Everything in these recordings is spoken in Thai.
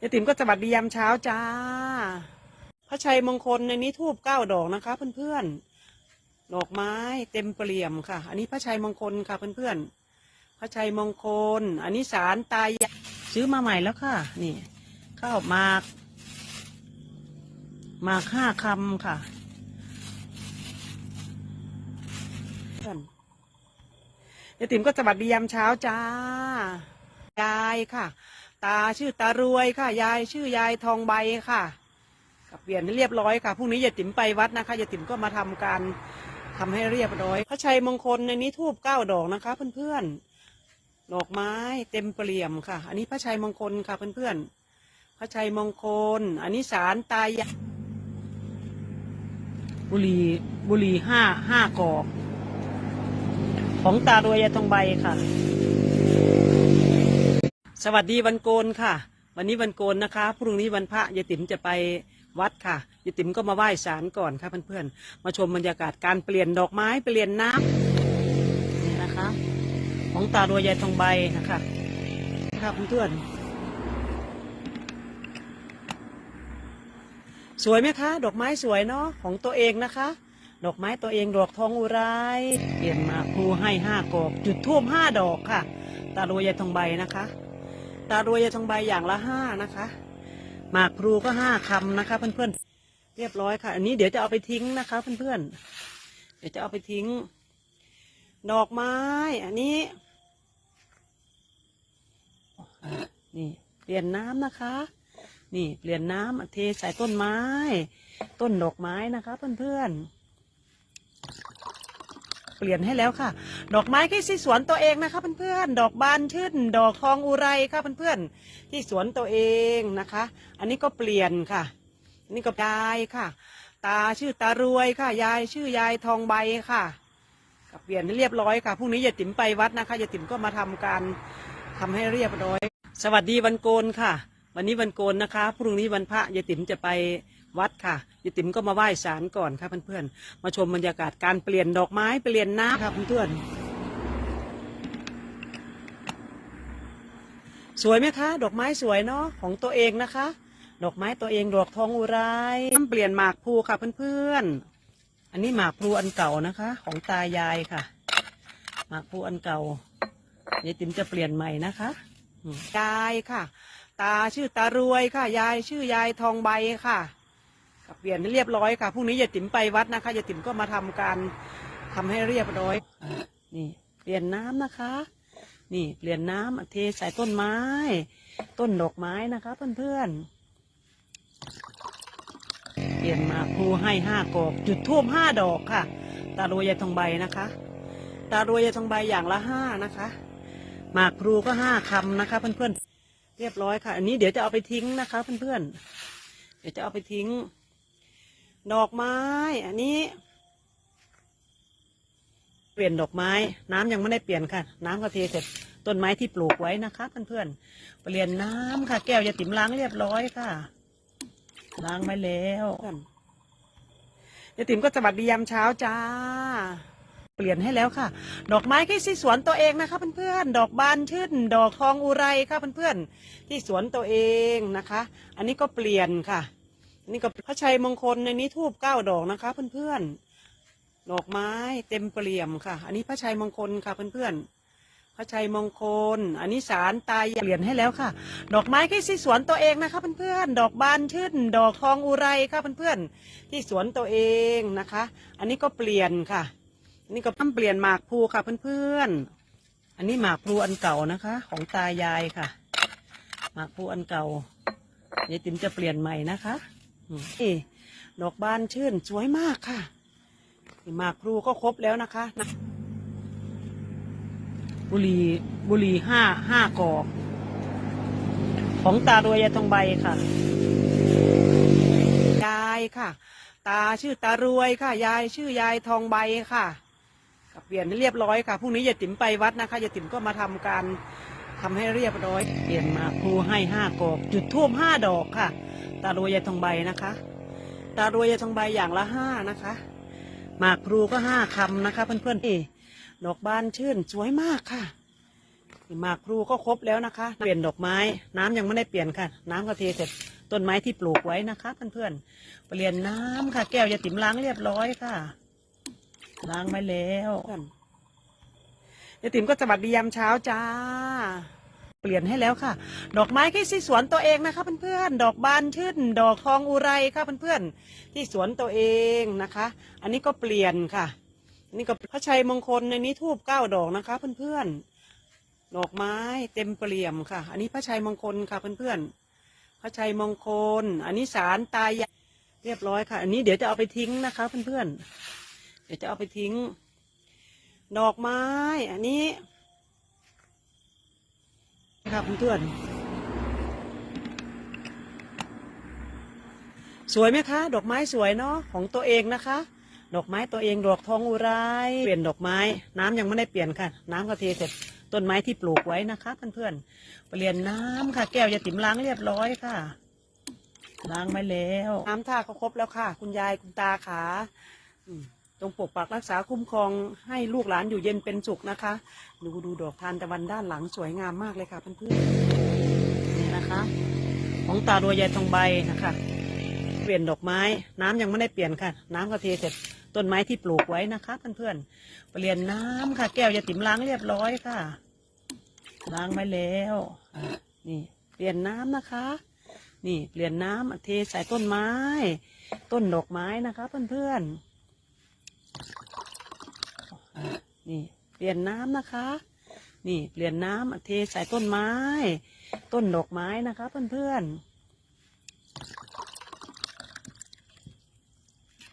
ยายติ๋มก็สวัสดียามเช้าจ้า พระชัยมงคลในนี้ทูบเก้าดอกนะคะ เพื่อนๆ ดอกไม้เต็มเปลี่ยมค่ะ อันนี้พระชัยมงคลค่ะเพื่อนๆ พระชัยมงคล อันนี้สารตายซื้อมาใหม่แล้วค่ะ นี่ข้าวหมากหมากห้าคำค่ะเพื่อนยายติ๋มก็สวัสดียามเช้าจ้ายายค่ะ ตาชื่อตารวยค่ะ ยายชื่อยายทองใบค่ะกับเปลี่ยนให้เรียบร้อยค่ะพรุ่งนี้ยายติ๋มไปวัดนะคะยายติ๋มก็มาทำการทำให้เรียบร้อย พระชัยมงคลในนี้ทูบเก้าดอกนะคะ เพื่อนๆดอกไม้เต็มเปลี่ยมค่ะ อันนี้พระชัยมงคลค่ะเพื่อนๆพระชัยมงคล อันนี้สารตายายบุรีบุรีห้าห้ากอก ของตารวยยายทองใบค่ะ วัสดีวันโกนค่ะ วันนี้วันโกนนะคะพรุ่งนี้วันพระยายติ๋มจะไปวัดค่ะยายติ๋มก็มาไหว้ศาลก่อนค่ะเพื่อนๆมาชมบรรยากาศการเปลี่ยนดอกไม้เปลี่ยนน้ำนี่นะคะ ของตาดวยยายทองใบนะคะค่ะเพื่อนๆสวยไหมคะ ดอกไม้สวยเนาะของตัวเองนะคะ ดอกไม้ตัวเองดอกทองอุไรเปลี่ยนมากพลูให้ห้ากอกจุดทูบห้าดอกค่ะ ตาดวยยายทองใบนะคะ ตารวยยายทองใบอย่างละห้านะคะ หมากพลูก็ห้าคำนะคะ เพื่อนๆ เรียบร้อยค่ะ อันนี้เดี๋ยวจะเอาไปทิ้งนะคะ เพื่อนๆ เดี๋ยวจะเอาไปทิ้ง ดอกไม้ อันนี้ นี่เปลี่ยนน้ำนะคะ นี่เปลี่ยนน้ำเทใส่ต้นไม้ ต้นดอกไม้นะคะ เพื่อนๆ เปลี่ยนให้แล้วค่ะ ดอกไม้ที่ที่สวนตัวเองนะคะเพื่อนๆดอกบานชื่น ดอกทองอุไรค่ะเพื่อนๆที่สวนตัวเองนะคะ อันนี้ก็เปลี่ยนค่ะนนี้ก็ยายค่ะ ตาชื่อตารวยค่ะ ยายชื่อยายทองใบค่ะกเปลี่ยนให้เรียบร้อยค่ะพรุ่งนี้ยายติ๋มไปวัดนะคะยายติ๋มก็มาทำการทำให้เรียบร้อย สวัสดีวันโกนค่ะ วันนี้วันโกนนะคะพรุ่งนี้วันพระยายติ๋มจะไป วัดค่ะยายติ๋มก็มาไหว้ศาลก่อนค่ะเพื่อนๆ มาชมบรรยากาศการเปลี่ยนดอกไม้เปลี่ยนน้ำค่ะเพื่อนๆ สวยไหมคะ ดอกไม้สวยเนาะของตัวเองนะคะ ดอกไม้ตัวเองดอกทองอุไรเปลี่ยนหมากพลูค่ะเพื่อนๆ อันนี้หมากพลูอันเก่านะคะ ของตายายค่ะ หมากพลูอันเก่ายายติ๋มจะเปลี่ยนใหม่นะคะยายค่ะ ตาชื่อตารวยค่ะ ยายชื่อยายทองใบค่ะ เปลี่ยนให้เรียบร้อยค่ะพรุ่งนี้ยายติ๋มไปวัดนะคะยายติ๋มก็มาทำการทำให้เรียบร้อยนี่เปลี่ยนน้ำนะคะ นี่เปลี่ยนน้ำเทใส่ต้นไม้ ต้นดอกไม้นะคะเพื่อนๆเปลี่ยนมากพลูให้ห้ากอกจุดทูบห้าดอกค่ะ ตารยยายทองใบนะคะ ตารยยายทองใบอย่างละห้านะคะหมากพลูก็ห้าคำนะคะ เพื่อนๆเรียบร้อยค่ะ อันนี้เดี๋ยวจะเอาไปทิ้งนะคะ เพื่อนๆเดี๋ยวจะเอาไปทิ้ง ดอกไม้ อันนี้เปลี่ยนดอกไม้ น้ำยังไม่ได้เปลี่ยนค่ะ น้ำก็เทเสร็จต้นไม้ที่ปลูกไว้นะคะเพื่อนๆเปลี่ยนน้ำค่ะ แก้วยาติ๋มล้างเรียบร้อยค่ะ ล้างไว้แล้วยาติ๋มก็สวัสดียามเช้าจ้า เปลี่ยนให้แล้วค่ะ ดอกไม้ที่ที่สวนตัวเองนะคะเพื่อนๆดอกบานชื่น ดอกทองอุไรค่ะเพื่อนๆที่สวนตัวเองนะคะ อันนี้ก็เปลี่ยนค่ะ นนี้ก็พระชัยมงคลในนี้ทูบเก้าดอกนะคะเพื่อนๆ ดอกไม้เต็มเปี่ยมค่ะ อันนี้พระชัยมงคลค่ะเพื่อนๆ พระชัยมงคล อันนี้สารตายายเปลี่ยนให้แล้วค่ะ ดอกไม้ที่ที่สวนตัวเองนะคะเพื่อนๆ ดอกบานชื่น ดอกทองอุไรค่ะเพื่อนๆ ที่สวนตัวเองนะคะ อันนี้ก็เปลี่ยนค่ะ อันนี้ก็ทำเปลี่ยนหมากพลูค่ะเพื่อนๆ อันนี้หมากพลูอันเก่านะคะ ของตายายค่ะ หมากพลูอันเก่ายายติ๋มจะเปลี่ยนใหม่นะคะ นี่ดอกบานชื่นสวยมากค่ะนี่หมากพลูก็ครบแล้วนะคะนะบุรีบุรีห้าห้ากอก ของตารวยยาทองใบค่ะ ยายค่ะ ตาชื่อตารวยค่ะ ยายชื่อยายทองใบค่ะก็เปลี่ยนให้เรียบร้อยค่ะพรุ่งนี้ยายติ๋มไปวัดนะคะยายติ๋มก็มาทำการทำให้เรียบร้อย เปลี่ยนมากพลูให้ห้ากอก จุดทูบห้าดอกค่ะ ตารวยยายทองใบนะคะ ตารวยยายทองใบอย่างละห้านะคะ หมากพลูก็ห้าคำนะคะ เพื่อนๆนี่ดอกบานชื่นสวยมากค่ะหมากพลูก็ครบแล้วนะคะ เปลี่ยนดอกไม้ น้ำยังไม่ได้เปลี่ยนค่ะ น้ำก็เทเสร็จต้นไม้ที่ปลูกไว้นะคะเพื่อนๆเปลี่ยนน้ำค่ะ แก้วยาติ๋มล้างเรียบร้อยค่ะ ล้างไว้แล้วยาติ๋มก็สวัสดียามเช้าจ้า เปลี่ยนให้แล้วค่ะ ดอกไม้ที่ที่สวนตัวเองนะคะเพื่อนๆ ดอกบานชื่น ดอกทองอุไรค่ะเพื่อนๆ ที่สวนตัวเองนะคะ อันนี้ก็เปลี่ยนค่ะ อันนี้ก็พระชัยมงคลในนี้ทูบเก้าดอกนะคะเพื่อนๆ ดอกไม้เต็มเปี่ยมค่ะ อันนี้พระชัยมงคลค่ะเพื่อนๆ พระชัยมงคล อันนี้สารตายายเรียบร้อยค่ะ อันนี้เดี๋ยวจะเอาไปทิ้งนะคะเพื่อนๆ เดี๋ยวจะเอาไปทิ้ง ดอกไม้ อันนี้ ค่ะเพื่อนสวยไหมคะ ดอกไม้สวยเนาะของตัวเองนะคะ ดอกไม้ตัวเองดอกทองอุไรเปลี่ยนดอกไม้ น้ำยังไม่ได้เปลี่ยนค่ะ น้ำก็เทเสร็จต้นไม้ที่ปลูกไว้นะคะเพื่อนๆเปลี่ยนน้ำค่ะ แก้วยาติ๋มล้างเรียบร้อยค่ะ ล้างไว้แล้ว น้ำท่าก็ครบแล้วค่ะ คุณยายคุณตาขาอืม จงปกปักรักษาคุ้มครองให้ลูกหลานอยู่เย็นเป็นสุขนะคะดูดูดอกทานตะวันด้านหลังสวยงามมากเลยค่ะเพื่อนๆนี่นะคะ ของตาดัวยายทองใบนะคะ เปลี่ยนดอกไม้ น้ำยังไม่ได้เปลี่ยนค่ะ น้ำก็เทเสร็จต้นไม้ที่ปลูกไว้นะคะเพื่อนๆเปลี่ยนน้ำค่ะ แก้วยาติ๋มล้างเรียบร้อยค่ะ ล้างไว้แล้วนี่เปลี่ยนน้ำนะคะ นี่เปลี่ยนน้ำเทใส่ต้นไม้ ต้นดอกไม้นะคะ เพื่อนๆอะ นี่เปลี่ยนน้ำนะคะ นี่เปลี่ยนน้ำเทใส่ต้นไม้ ต้นดอกไม้นะคะ เพื่อนๆ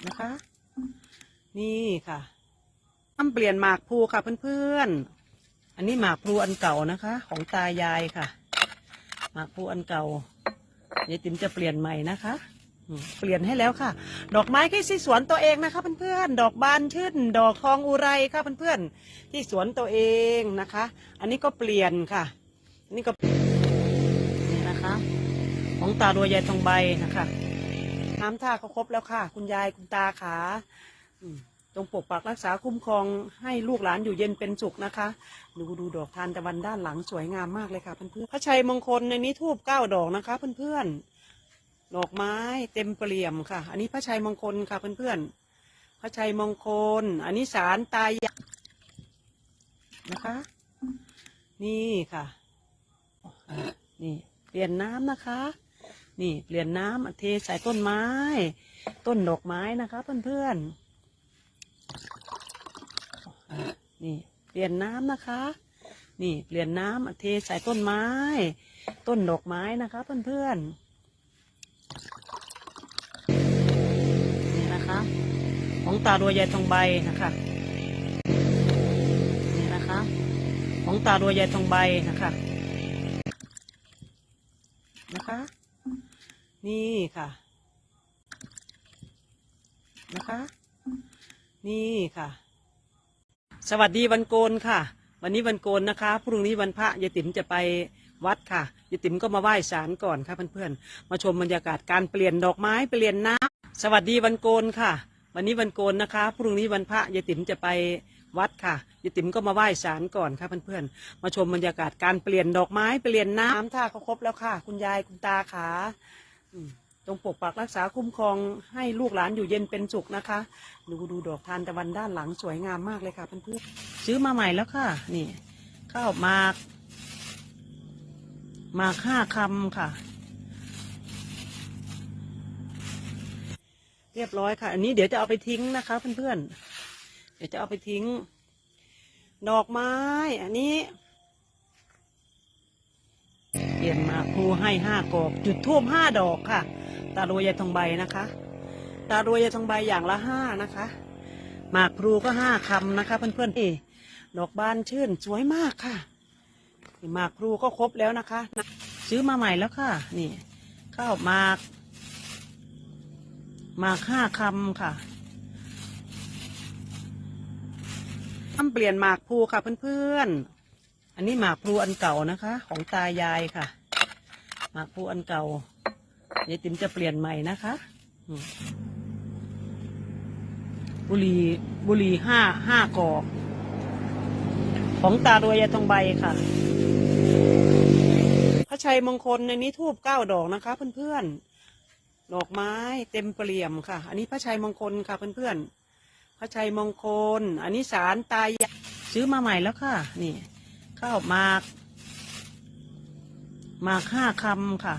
นะคะ นี่ค่ะทำเปลี่ยนหมากพลูค่ะเพื่อนๆ อันนี้หมากพลูอันเก่านะคะ ของตายายค่ะ หมากพลูอันเก่ายายติ๋มจะเปลี่ยนใหม่นะคะ เปลี่ยนให้แล้วค่ะ ดอกไม้ที่ที่สวนตัวเองนะคะเพื่อนๆ ดอกบานชื่น ดอกทองอุไรค่ะเพื่อนๆ ที่สวนตัวเองนะคะ อันนี้ก็เปลี่ยนค่ะ อันนี้ก็นี่นะคะ ของตาดัวยายทองใบนะคะน้ำท่าก็ครบแล้วค่ะ คุณยายคุณตาขาจงปกปักรักษาคุ้มครองให้ลูกหลานอยู่เย็นเป็นสุขนะคะ ดูดูดอกทานตะวันด้านหลังสวยงามมากเลยค่ะเพื่อนๆพระชัยมงคลในนี้ทูบเก้าดอกนะคะเพื่อนๆ ดอกไม้เต็มเปี่ยมค่ะ อันนี้พระชัยมงคลค่ะเพื่อนๆ พระชัยมงคล อันนี้สารตายายนะคะ นี่ค่ะนี่เปลี่ยนน้ำนะคะ นี่เปลี่ยนน้ำเทใส่ต้นไม้ ต้นดอกไม้นะคะเพื่อนๆอะนี่เปลี่ยนน้ำนะคะ นี่เปลี่ยนน้ำเทใส่ต้นไม้ ต้นดอกไม้นะคะเพื่อนๆ ของตาดวยายทองใบนะคะนี่นะคะ ของตาดวยายทองใบนะคะนะคะ นี่ค่ะ นะคะ นี่ค่ะ สวัสดีวันโกนค่ะ วันนี้วันโกนนะคะพรุ่งนี้วันพระยายติ๋มจะไปวัดค่ะยายติ๋มก็มาไหว้ศาลก่อนค่ะเพื่อนๆ มาชมบรรยากาศการเปลี่ยนดอกไม้เปลี่ยนน้ำ สวัสดีวันโกนค่ะ วันนี้วันโกนนะคะพรุ่งนี้วันพระยายติ๋มจะไปวัดค่ะยายติ๋มก็มาไหว้ศาลก่อนค่ะเพื่อนๆมาชมบรรยากาศการเปลี่ยนดอกไม้เปลี่ยนน้ำท่าก็ครบแล้วค่ะ คุณยายคุณตาขาจงปกปักรักษาคุ้มครองให้ลูกหลานอยู่เย็นเป็นสุขนะคะ ดูดูดอกทานตะวันด้านหลังสวยงามมากเลยค่ะเพื่อนๆซื้อมาใหม่แล้วค่ะ นี่ข้าวมากมากห้าคำค่ะ เรียบร้อยค่ะ อันนี้เดี๋ยวจะเอาไปทิ้งนะคะเพื่อนๆ เดี๋ยวจะเอาไปทิ้ง ดอกไม้ อันนี้เปลี่ยนมากพลูให้ห้ากอกจุดทูบห้าดอกค่ะ ตาโรยายทองใบนะคะ ตาโรยายทองใบอย่างละห้านะคะ หมากพลูก็ห้าคำนะคะ เพื่อนๆนี่ดอกบานชื่นสวยมากค่ะหมากพลูก็ครบแล้วนะคะ ซื้อมาใหม่แล้วค่ะ นี่ข้าวหมาก มากห้าคำค่ะทำเปลี่ยนหมากพลูค่ะเพื่อนๆ อันนี้หมากพลูอันเก่านะคะ ของตายายค่ะ หมากพลูอันเก่ายายติ๋มจะเปลี่ยนใหม่นะคะบุรีบุรีห้าห้ากอก ของตารวยยายทองใบค่ะพระชัยมงคลในนี้ทูบเก้าดอกนะคะเพื่อนๆ ดอกไม้เต็มเปี่ยมค่ะ อันนี้พระชัยมงคลค่ะเพื่อนๆ พระชัยมงคล อันนี้สารตายายซื้อมาใหม่แล้วค่ะ นี่ข้าวมาก มากห้าคำค่ะ